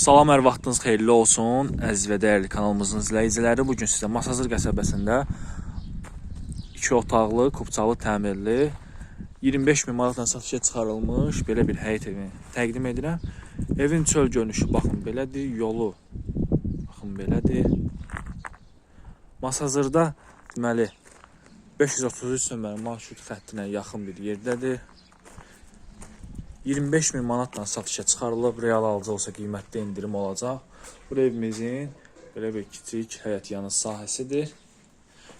Salam, hər vaxtınız xeyirli olsun. Əziz və dəyərli kanalımızın izləyiciləri, bu gün sizə Masazır qəsəbəsində 2 otaqlı, kubçalı, təmirli 25 min manatla satışa çıxarılmış belə bir həyət evi təqdim edirəm. Evin çöl görünüşü baxın belədir, yolu baxın belədir. Masazırda deməli 533 nömrəli marşrut xəttinə yaxın bir yerdədir. 25 min manatla satışa çıxarılıb. Real alıcı olsa qiymətdə endirim olacaq. Bu evimizin belə bir kiçik həyət yanı sahəsidir.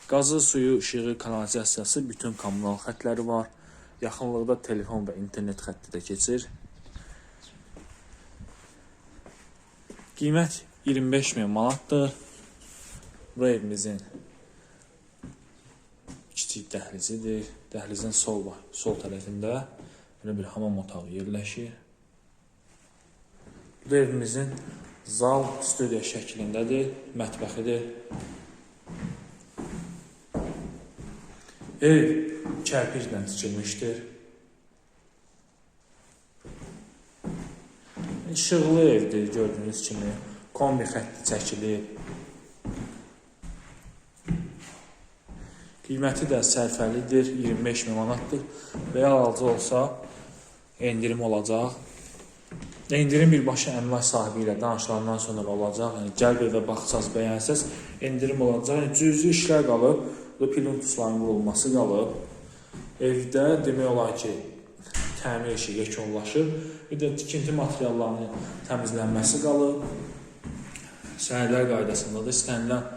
Qazı, suyu, işığı, kanalizasiyası, bütün kommunal xətləri var. Yaxınlıqda telefon və internet xətti də keçir. Qiymət 25 min manatdır. Bu evimizin kiçik dəhlizidir. Dəhlizin sol sol tərəfində belə bir hamam otağı yerləşir. Bu evimizin zal studiya şəklindədir, mətbəxidir. Ev kərpiclə tikilmişdir. İşıqlı evdir gördüyünüz kimi. Kombi xətti çəkilib. Qiyməti də sərfəlidir, 25 min manatdır. Real alıcı olsa endirim olacaq. Endirim birbaşa əmlak sahibi ilə danışılandan sonra olacaq. Yəni gəlb evə baxsaz, bəyənsəz endirim olacaq. Yəni cüzi işlər qalıb, bu plintusların vurulması qalıb. Evdə demək olar ki, təmir işi yekunlaşıb. Bir də tikinti materiallarının təmizlənməsi qalıb. Sənədlər qaydasında da istənilən